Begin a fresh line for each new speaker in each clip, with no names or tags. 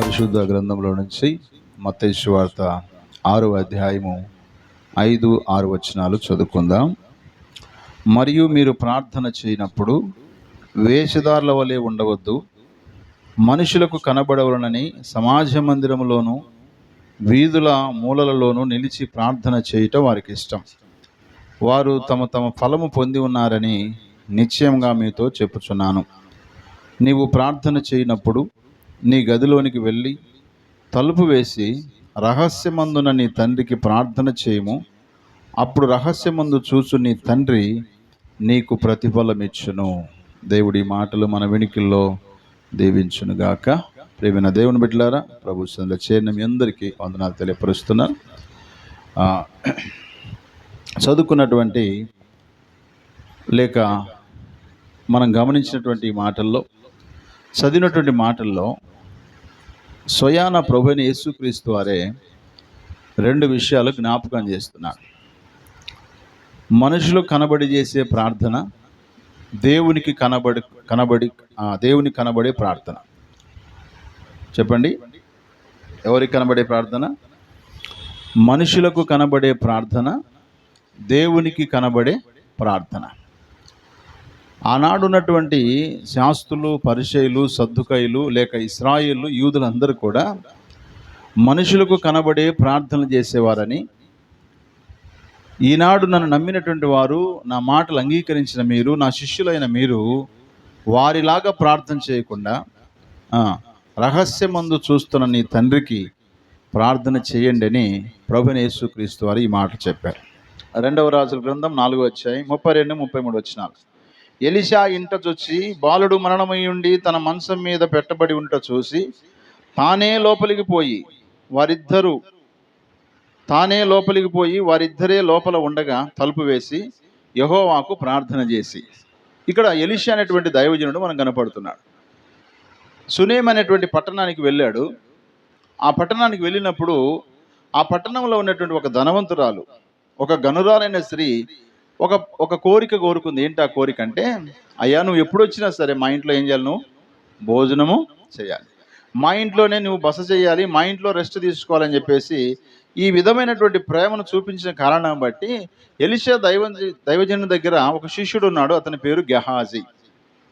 పరిశుద్ధ గ్రంథంలో నుంచి మత్తయి వార్త ఆరో అధ్యాయము ఐదు ఆరు వచనాలు చదువుకుందాం. మరియు మీరు ప్రార్థన చేయనప్పుడు వేషధారుల వలె ఉండవద్దు. మనుషులకు కనబడవలనని సమాజ మందిరంలోనూ వీధుల మూలలలోనూ నిలిచి ప్రార్థన చేయటం వారికి ఇష్టం. వారు తమ తమ ఫలము పొంది ఉన్నారని నిశ్చయంగా మీతో చెప్పుచున్నాను. నీవు ప్రార్థన చేయనప్పుడు నీ గదిలోనికి వెళ్ళి తలుపు వేసి రహస్యమందున నీ తండ్రికి ప్రార్థన చేయము. అప్పుడు రహస్యమందు చూచు నీ తండ్రి నీకు ప్రతిఫలమిచ్చును. దేవుడి మాటలు మన వెనికిల్లో దీవించునుగాక. ప్రేమైన దేవుని బిడ్డలారా ప్రభు సందులో చేరిన మీ అందరికీ వందనాలు తెలియపరుస్తున్నాను. చదువుకున్నటువంటి లేక మనం గమనించినటువంటి మాటల్లో చదివినటువంటి మాటల్లో స్వయాన ప్రభుని యేసుక్రీస్తు వారే రెండు విషయాలు జ్ఞాపకం చేస్తున్నారు. మనుషులు కనబడి చేసే ప్రార్థన దేవునికి కనబడి కనబడి దేవునికి కనబడే ప్రార్థన. చెప్పండి. ఎవరికి కనబడే ప్రార్థన? మనుషులకు కనబడే ప్రార్థన దేవునికి కనబడే ప్రార్థన. ఆనాడున్నటువంటి శాస్త్రులు పరిచయులు సద్దుకైలు లేక ఇస్రాయిలు యూదులందరూ కూడా మనుషులకు కనబడే ప్రార్థనలు చేసేవారని ఈనాడు నన్ను నమ్మినటువంటి వారు నా మాటలు అంగీకరించిన మీరు నా శిష్యులైన మీరు వారిలాగా ప్రార్థన చేయకుండా రహస్యమందు చూస్తున్న నీ తండ్రికి ప్రార్థన చేయండి అని ప్రభుని యేసుక్రీస్తు వారు ఈ మాట చెప్పారు. రెండవ రాజుల గ్రంథం నాలుగు వచ్చాయి ముప్పై రెండు ముప్పై మూడు వచ్చినాలు ఎలిషా ఇంట చొచ్చి బాలుడు మరణమై ఉండి తన మంచం మీద పెట్టబడి ఉంట చూసి తానే లోపలికి పోయి వారిద్దరూ తానే లోపలికి పోయి వారిద్దరే లోపల ఉండగా తలుపు వేసి యహోవాకు ప్రార్థన చేసి. ఇక్కడ ఎలిషా అనేటువంటి దైవజనుడు మనం కనపడుతున్నాడు. సునేమ్ అనేటువంటి పట్టణానికి వెళ్ళాడు. ఆ పట్టణానికి వెళ్ళినప్పుడు ఆ పట్టణంలో ఉన్నటువంటి ఒక ధనవంతురాలు ఒక గనురాలైన స్త్రీ ఒక ఒక కోరిక కోరుకుంది. ఏంటి ఆ కోరిక అంటే అయ్యా నువ్వు ఎప్పుడు వచ్చినా సరే మా ఇంట్లో ఏం చేయాలి నువ్వు? భోజనము చేయాలి. మా ఇంట్లోనే నువ్వు బస చేయాలి మా ఇంట్లో రెస్ట్ తీసుకోవాలని చెప్పేసి ఈ విధమైనటువంటి ప్రేమను చూపించిన కారణం బట్టి ఎలిషా దైవ దైవజనుని దగ్గర ఒక శిష్యుడు ఉన్నాడు అతని పేరు గెహాజీ.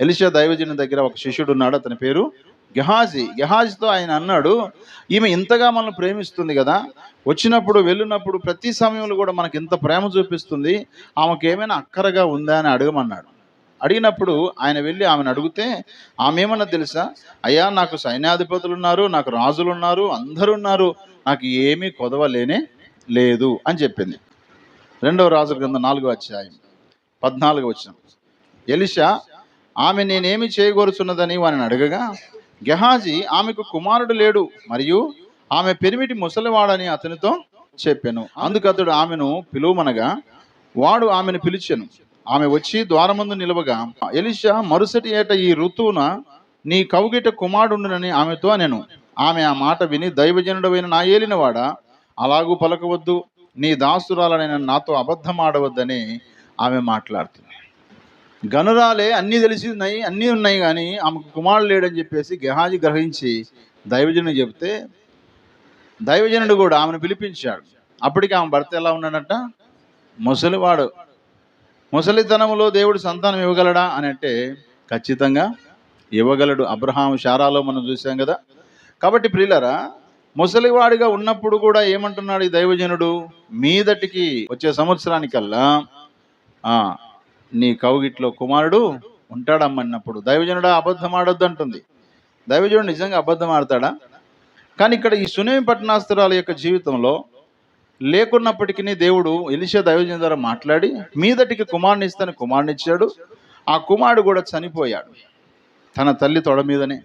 ఎలిషా దైవజను దగ్గర ఒక శిష్యుడు ఉన్నాడు అతని పేరు గెహాజీ గెహాజీతో ఆయన అన్నాడు ఈమె ఇంతగా మనల్ని ప్రేమిస్తుంది కదా. వచ్చినప్పుడు వెళ్ళినప్పుడు ప్రతి సమయంలో కూడా మనకి ఇంత ప్రేమ చూపిస్తుంది. ఆమెకు ఏమైనా అక్కరగా ఉందా? అని అడగమన్నాడు. అడిగినప్పుడు ఆయన వెళ్ళి ఆమెను అడిగితే ఆమె ఏమన్నా తెలుసా? అయ్యా నాకు సైన్యాధిపతులు ఉన్నారు నాకు రాజులు ఉన్నారు అందరూ ఉన్నారు. నాకు ఏమీ కొదవలేనే లేదు అని చెప్పింది. రెండవ రాజుల కింద నాలుగో అధ్యాయం పద్నాలుగు వచ్చిన ఎలిషా ఆమె నేనేమి చేయగోరుచున్నదని వారిని అడగగా గెహాజీ ఆమెకు కుమారుడు లేడు మరియు ఆమె పెరిమిటి ముసలివాడని అతనితో చెప్పాను. అందుకు అతడు ఆమెను పిలువమనగా వాడు ఆమెను పిలిచాను. ఆమె వచ్చి ద్వారమందు నిలవగా ఎలిషా మరుసటి ఏట ఈ ఋతువున నీ కవుగిట కుమారుడునని ఆమెతో నేను ఆమె ఆ మాట విని దైవజనుడమైన నా ఏలినవాడ? అలాగూ పలకవద్దు. నీ దాసురాలనైనా నాతో అబద్ధం ఆడవద్దని ఆమె మాట్లాడుతుంది. గనురాలే అన్నీ తెలిసి ఉన్నాయి అన్నీ ఉన్నాయి కానీ ఆమెకు కుమారుడు లేడని చెప్పేసి గెహాజీ గ్రహించి దైవజనుడు చెబితే దైవజనుడు కూడా ఆమెను పిలిపించాడు. అప్పటికి ఆమె భర్త ఎలా ఉన్నాడంట? ముసలివాడు. ముసలితనంలో దేవుడు సంతానం ఇవ్వగలడా అని అంటే ఖచ్చితంగా ఇవ్వగలడు. అబ్రహాం శారాలో మనం చూసాం కదా. కాబట్టి ప్రియులరా ముసలివాడిగా ఉన్నప్పుడు కూడా ఏమంటున్నాడు ఈ దైవజనుడు? మీదటికి వచ్చే సంవత్సరానికల్లా నీ కౌగిట్లో కుమారుడు ఉంటాడమ్మన్నప్పుడు దైవజనుడు అబద్ధం ఆడొద్దు అంటుంది. దైవజనుడు నిజంగా అబద్ధం ఆడతాడా? కానీ ఇక్కడ ఈ సునేమి పట్టణాస్తురాల యొక్క జీవితంలో లేకున్నప్పటికీ దేవుడు ఎలిషా దైవజన ద్వారా మాట్లాడి మీదటికి కుమారుని ఇస్తాను కుమారుని ఇచ్చాడు. ఆ కుమారుడు కూడా చనిపోయాడు. తన తల్లి తొడ మీదనే.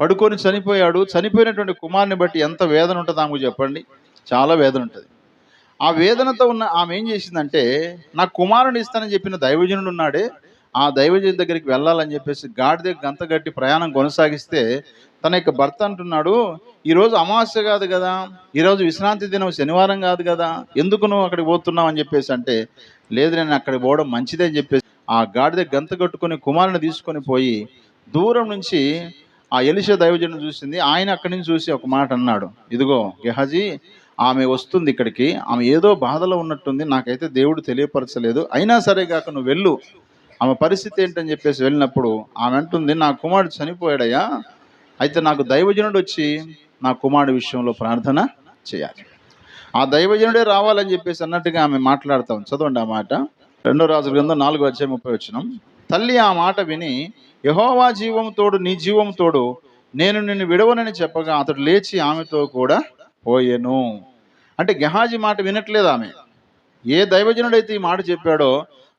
పడుకొని చనిపోయాడు. చనిపోయినటువంటి కుమారుని బట్టి ఎంత వేదన ఉంటుందో ఆమెకు చెప్పండి. చాలా వేదన ఉంటుంది. ఆ వేదనతో ఉన్న ఆమె ఏం చేసిందంటే నా కుమారుని ఇస్తానని చెప్పిన దైవజనుడు ఉన్నాడే ఆ దైవజని దగ్గరికి వెళ్ళాలని చెప్పేసి గాడిద దగ్గర గంత గట్టి ప్రయాణం కొనసాగిస్తే తన యొక్క భర్త అంటున్నాడు ఈరోజు అమావాస్య కాదు కదా ఈరోజు విశ్రాంతి దినం శనివారం కాదు కదా ఎందుకు నువ్వు అక్కడికి పోతున్నావు? అని చెప్పేసి అంటే లేదు నేను అక్కడికి పోవడం మంచిదే అని చెప్పేసి ఆ గాడిద గంత కట్టుకొని కుమారుని తీసుకొని పోయి దూరం నుంచి ఆ ఎలిషా దైవజను చూసింది. ఆయన అక్కడి నుంచి చూసి ఒక మాట అన్నాడు ఇదిగో గెహజీ ఆమె వస్తుంది ఇక్కడికి ఆమె ఏదో బాధలో ఉన్నట్టుంది నాకైతే దేవుడు తెలియపరచలేదు. అయినా సరే కాక నువ్వు వెళ్ళు. ఆమె పరిస్థితి ఏంటని చెప్పేసి వెళ్ళినప్పుడు ఆమె అంటుంది నా కుమారుడు చనిపోయాడయ్యా. అయితే నాకు దైవజనుడు వచ్చి నా కుమారుడు విషయంలో ప్రార్థన చేయాలి. ఆ దైవజనుడే రావాలని చెప్పేసి అన్నట్టుగా ఆమె మాట్లాడతాం చదవండి ఆ మాట. రెండో రాజుల గ్రంథం నాలుగో వచ్చే ముప్పై వచ్చినాం తల్లి ఆ మాట విని యహోవా జీవం తోడు నీ జీవం తోడు నేను నిన్ను విడవనని చెప్పగా అతడు లేచి ఆమెతో కూడా పోయెను. అంటే గెహాజీ మాట వినట్లేదు ఆమె. ఏ దైవజనుడైతే ఈ మాట చెప్పాడో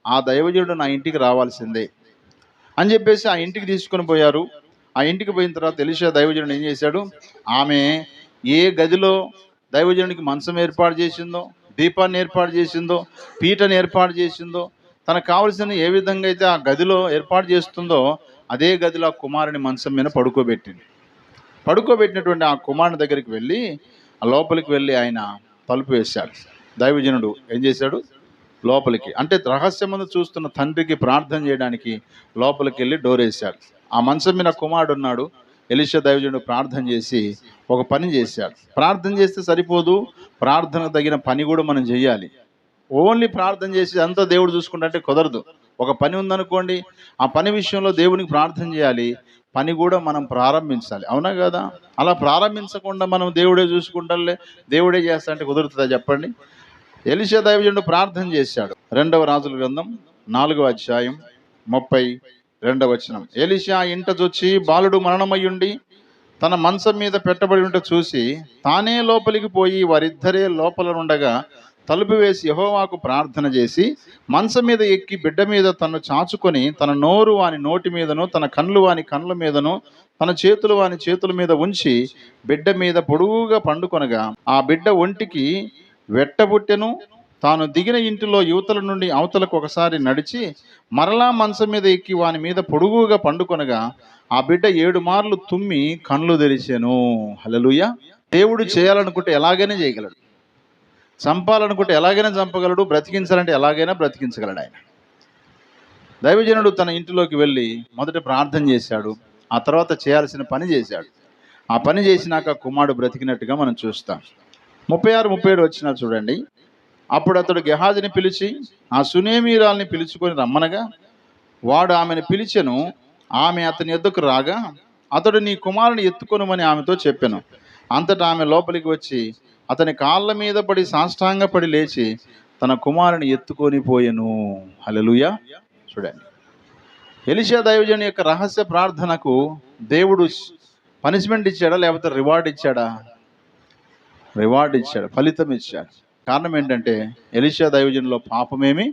ఆ దైవజనుడు నా ఇంటికి రావాల్సిందే. అని చెప్పేసి ఆ ఇంటికి తీసుకొని పోయారు. ఆ ఇంటికి పోయిన తర్వాత తెలిసే దైవజనుడు ఏం చేశాడు? ఆమె ఏ గదిలో దైవజనుడికి మంచం ఏర్పాటు చేసిందో దీపాన్ని ఏర్పాటు చేసిందో పీటను ఏర్పాటు చేసిందో తనకు కావలసిన ఏ విధంగా అయితే ఆ గదిలో ఏర్పాటు చేస్తుందో అదే గదిలో ఆ కుమారుని మంచం మీద పడుకోబెట్టింది. పడుకోబెట్టినటువంటి ఆ కుమారుని దగ్గరికి వెళ్ళి ఆ లోపలికి వెళ్ళి ఆయన తలుపు వేశాడు. దైవజనుడు ఏం చేశాడు? లోపలికి అంటే రహస్యమందు చూస్తున్న తండ్రికి ప్రార్థన చేయడానికి లోపలికి వెళ్ళి డోర్ వేశాడు. ఆ మంచం మీద కుమారుడు ఉన్నాడు. ఎలిషా దైవజనుడు ప్రార్థన చేసి ఒక పని చేశాడు. ప్రార్థన చేస్తే సరిపోదు. ప్రార్థనకు తగిన పని కూడా మనం చేయాలి. ఓన్లీ ప్రార్థన చేసి అంతా దేవుడు చూసుకుంటే కుదరదు. ఒక పని ఉందనుకోండి ఆ పని విషయంలో దేవునికి ప్రార్థన చేయాలి. పని కూడా మనం ప్రారంభించాలి. అవునా కదా? అలా ప్రారంభించకుండా మనం దేవుడే చూసుకుంటాలే దేవుడే చేస్తా అంటే కుదురుతుందా చెప్పండి? ఎలిషా దైవజుడు ప్రార్థన చేశాడు. రెండవ రాజుల గ్రంథం నాలుగవ అధ్యాయం ముప్పై రెండవ వచనం. ఎలిషా ఇంట చొచ్చి బాలుడు మరణమయ్యుండి తన మంచం మీద పెట్టబడి ఉంటే చూసి తానే లోపలికి పోయి వారిద్దరే లోపల ఉండగా తలుపు వేసి యహోవాకు ప్రార్థన చేసి మంచం మీద ఎక్కి బిడ్డ మీద తను చాచుకొని తన నోరు వాని నోటి మీదను తన కళ్ళు వాని కళ్ళ మీదను తన చేతులు వాని చేతుల మీద ఉంచి బిడ్డ మీద పొడుగుగా పండుకొనగా ఆ బిడ్డ ఒంటికి వెట్టబుట్టెను తాను దిగిన ఇంటిలో యువతల నుండి అవతలకు ఒకసారి నడిచి మరలా మంచం మీద ఎక్కి వాని మీద పొడుగుగా పండుకొనగా ఆ బిడ్డ ఏడు మార్లు తుమ్మి కళ్ళు తెరిచాను. హలలుయ దేవుడు చేయాలనుకుంటే ఎలాగైనా చేయగలడు. చంపాలనుకుంటే ఎలాగైనా చంపగలడు బ్రతికించాలంటే ఎలాగైనా బ్రతికించగలడు ఆయన. దైవజనుడు తన ఇంటిలోకి వెళ్ళి మొదట ప్రార్థన చేశాడు ఆ తర్వాత చేయాల్సిన పని చేశాడు. ఆ పని చేసినాక కుమారుడు బ్రతికినట్టుగా మనం చూస్తాం. ముప్పై ఆరు ముప్పై ఏడు వచ్చినా చూడండి. అప్పుడు అతడు గెహాజిని పిలిచి ఆ సునేమీరాల్ని పిలుచుకొని రమ్మనగా వాడు ఆమెను పిలిచెను ఆమె అతని ఎద్దుకు రాగా అతడు నీ కుమారుని ఎత్తుకొనుమని ఆమెతో చెప్పాను. అంతటా ఆమె లోపలికి వచ్చి అతని కాళ్ళ మీద పడి సాష్టాంగపడి లేచి తన కుమారుని ఎత్తుకొని పోయెను. హలలుయ చూడండి. ఎలిషా దైవజన్ యొక్క రహస్య ప్రార్థనకు దేవుడు పనిష్మెంట్ ఇచ్చాడా లేకపోతే రివార్డ్ ఇచ్చాడా? రివార్డ్ ఇచ్చాడు ఫలితం ఇచ్చాడు. కారణం ఏంటంటే ఎలిషా దైవజన్లో పాపమేమి?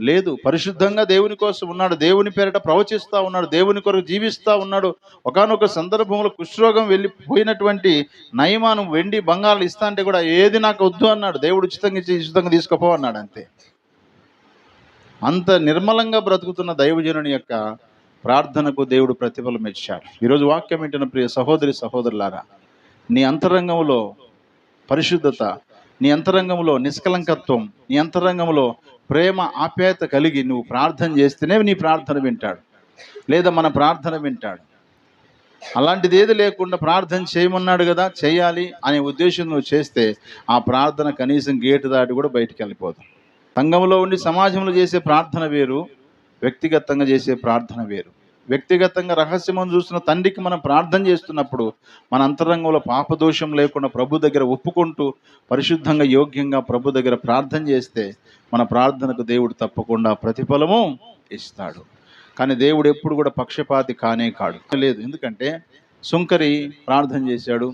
లేదు. పరిశుద్ధంగా దేవుని కోసం ఉన్నాడు. దేవుని పేరిట ప్రవచిస్తూ ఉన్నాడు. దేవుని కొరకు జీవిస్తూ ఉన్నాడు. ఒకానొక సందర్భంలో కుష్ఠరోగం వెళ్ళిపోయినటువంటి నయమానం వెండి బంగారాలు ఇస్తా అంటే కూడా ఏది నాకు వద్దు అన్నాడు. దేవుడు ఉచితంగా ఉచితంగా తీసుకుపో అన్నాడు అంతే. అంత నిర్మలంగా బ్రతుకుతున్న దైవజనుని యొక్క ప్రార్థనకు దేవుడు ప్రతిఫలం ఇచ్చాడు. ఈరోజు వాక్యం ఏంటిన ప్రియ సహోదరి సహోదరులారా నీ అంతరంగంలో పరిశుద్ధత నీ అంతరంగంలో నిష్కలంకత్వం నీ అంతరంగంలో ప్రేమ ఆప్యాయత కలిగి నువ్వు ప్రార్థన చేస్తేనే నీ ప్రార్థన వింటాడు. లేదా మన ప్రార్థన వింటాడు. అలాంటిది ఏది లేకుండా ప్రార్థన చేయమన్నాడు కదా చేయాలి అనే ఉద్దేశం నువ్వు చేస్తే ఆ ప్రార్థన కనీసం గేటు దాటి కూడా బయటికి వెళ్ళిపోదు సంఘంలో ఉండి సమాజంలో చేసే ప్రార్థన వేరు వ్యక్తిగతంగా చేసే ప్రార్థన వేరు. వ్యక్తిగతంగా రహస్యమని చూస్తున్న తండ్రికి మనం ప్రార్థన చేస్తున్నప్పుడు మన అంతరంగంలో పాపదోషం లేకుండా ప్రభు దగ్గర ఒప్పుకుంటూ పరిశుద్ధంగా యోగ్యంగా ప్రభు దగ్గర ప్రార్థన చేస్తే మన ప్రార్థనకు దేవుడు తప్పకుండా ప్రతిఫలము ఇస్తాడు. కానీ దేవుడు ఎప్పుడు కూడా పక్షపాతి కానే కాడు. లేదు ఎందుకంటే సుంకరి ప్రార్థన చేశాడు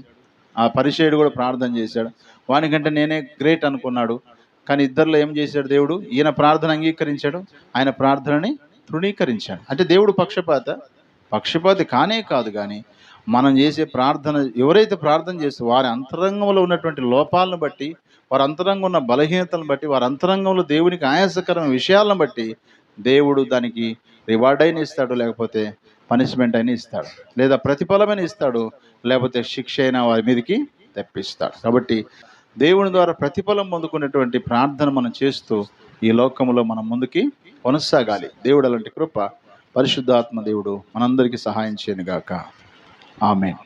ఆ పరిచయుడు కూడా ప్రార్థన చేశాడు. వానికంటే నేనే గ్రేట్ అనుకున్నాడు. కానీ ఇద్దరిలో ఏం చేశాడు దేవుడు? ఈయన ప్రార్థన అంగీకరించాడు ఆయన ప్రార్థనని తృణీకరించాడు. అంటే దేవుడు పక్షపాత? పక్షపాతి కానే కాదు కానీ మనం చేసే ప్రార్థన ఎవరైతే ప్రార్థన చేస్తే వారి అంతరంగంలో ఉన్నటువంటి లోపాలను బట్టి వారి అంతరంగం ఉన్న బలహీనతలను బట్టి వారి అంతరంగంలో దేవునికి ఆయాసకరమైన విషయాలను బట్టి దేవుడు దానికి రివార్డ్ అయిన ఇస్తాడు లేకపోతే పనిష్మెంట్ అయినా ఇస్తాడు. లేదా ప్రతిఫలమైన ఇస్తాడు లేకపోతే శిక్ష అయినా వారి మీదకి తెప్పిస్తాడు. కాబట్టి దేవుని ద్వారా ప్రతిఫలం పొందుకునేటువంటి ప్రార్థన మనం చేస్తూ ఈ లోకంలో మనం ముందుకి కొనసాగాలి. దేవుడు అలాంటి కృప పరిశుద్ధాత్మ దేవుడు మనందరికీ సహాయం చేయను గాక ఆమెన్.